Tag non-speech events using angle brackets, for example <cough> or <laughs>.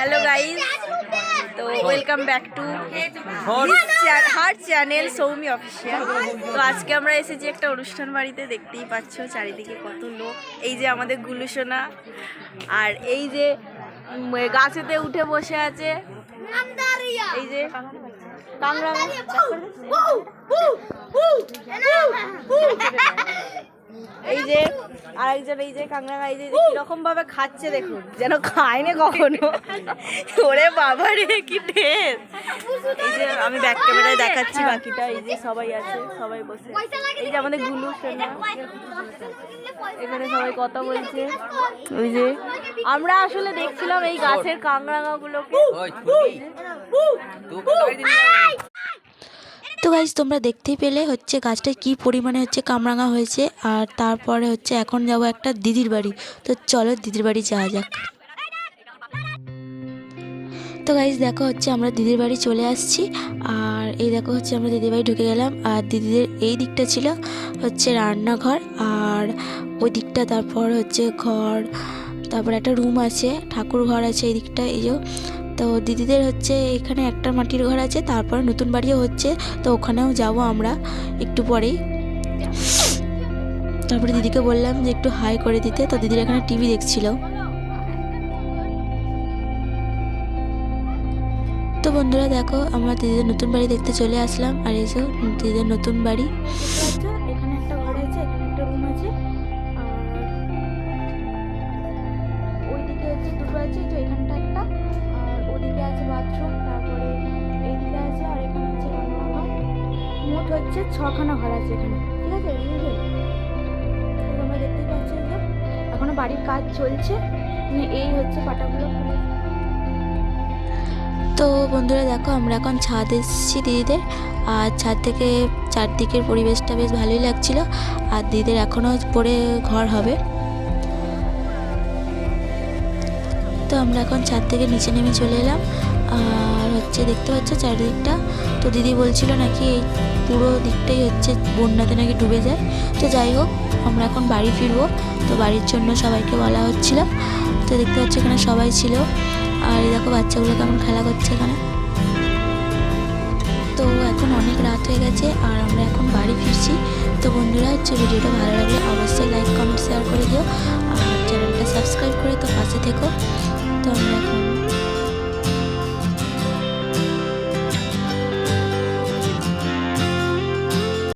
Hello guys তো welcome back to her channel Soumi official তো আজকে আমরা এসেছি একটা অনুষ্ঠান বাড়িতে দেখতেই পাচ্ছ চারিদিকে কত লোক। এই যে আমাদের গুলুসোনা আর এই যে গাছেতে উঠে বসে আছে। এই যে <laughs> এই যে আরেকজন এই যে কাংড়া এই যে কীরকম ভাবে খাচ্ছে দেখুন। যেন খায় না কখনো। ওরে বাবা রে কি টেস্ট এই যে আমি ব্যাক ক্যামেরায় দেখাচ্ছি বাকিটা এই যে সবাই আছে সবাই বসে। এই যে আমাদের গুলু সোনা। এখানে সবাই কথা বলছে। ওই যে আমরা আসলে দেখছিলাম এই গাছের কাংড়াগুলোকে গাইজ তোমরা দেখতেই পেলে হচ্ছে গাছটা কি পরিমাণে হচ্ছে কামরাঙা হয়েছে, আর তারপরে হচ্ছে এখন যাব একটা দিদির বাড়ি। তো চলো দিদির বাড়ি যাওয়া যাক। তো গাইজ দেখো হচ্ছে আমরা দিদির বাড়ি চলে আসছি, আর এই দেখো হচ্ছে আমরা দিদির বাড়ি ঢুকে গেলাম, আর দিদিদের এই দিকটা ছিল হচ্ছে রান্নাঘর, আর ওই দিকটা তারপর হচ্ছে ঘর, তারপর একটা রুম আছে, ঠাকুর ঘর আছে এই দিকটা, এই যে তো দিদিদের হচ্ছে এখানে একটা মাটির ঘর আছে, তারপরে নতুন বাড়িও হচ্ছে, তো ওখানেও যাব আমরা একটু পরেই। তারপরে দিদিকে বললাম যে একটু হাই করে দিতে, তো দিদির এখানে টিভি দেখছিল। তো বন্ধুরা দেখো, আমরা দিদিদের নতুন বাড়ি দেখতে চলে আসলাম, আর এসো দিদিদের নতুন বাড়ি। এখানটা একটা। ওদিকে আছে বাথরুম তারপরে এইদিকে আছে আর এখানে আছে রান্নাঘর। মোট হচ্ছে ছখানা ঘর আছে এখানে, ঠিক আছে? তোমরা দেখতেই পাচ্ছ যে, এখনও বাড়ির কাজ চলছে। মানে এই হচ্ছে পাটাগুলো খুলে। তো বন্ধুরা দেখো, আমরা এখন ছাদ এসেছি দিদিদের। আর ছাদ থেকে চারদিকের পরিবেশটা বেশ ভালোই লাগছিল। আর দিদিদের এখনও পরে ঘর হবে। তো আমরা এখন ছাদ থেকে নিচে নেমে চলে এলাম। আর হচ্ছে দেখতে পাচ্ছ চারিদিকটা? তো দিদি বলছিল নাকি এই পুরো দিকটাই হচ্ছে বন্যাতে নাকি ডুবে যায়। তো যাই হোক, আমরা এখন বাড়ি ফিরবো। তো বাড়ির জন্য সবাইকে বলা হচ্ছিল। তো দেখতে পাচ্ছ এখানে সবাই ছিল। আর দেখো বাচ্চাগুলো কেমন খেলা করছে এখানে। তো এখন অনেক রাত হয়ে গেছে আর আমরা এখন বাড়ি ফিরছি। তো বন্ধুরা, হচ্ছে ভিডিওটা ভালো লাগলে অবশ্যই লাইক কমেন্ট শেয়ার করে দিও। সাবস্ক্রাইব করে তো পাশে থেকো। তো আমরা এখন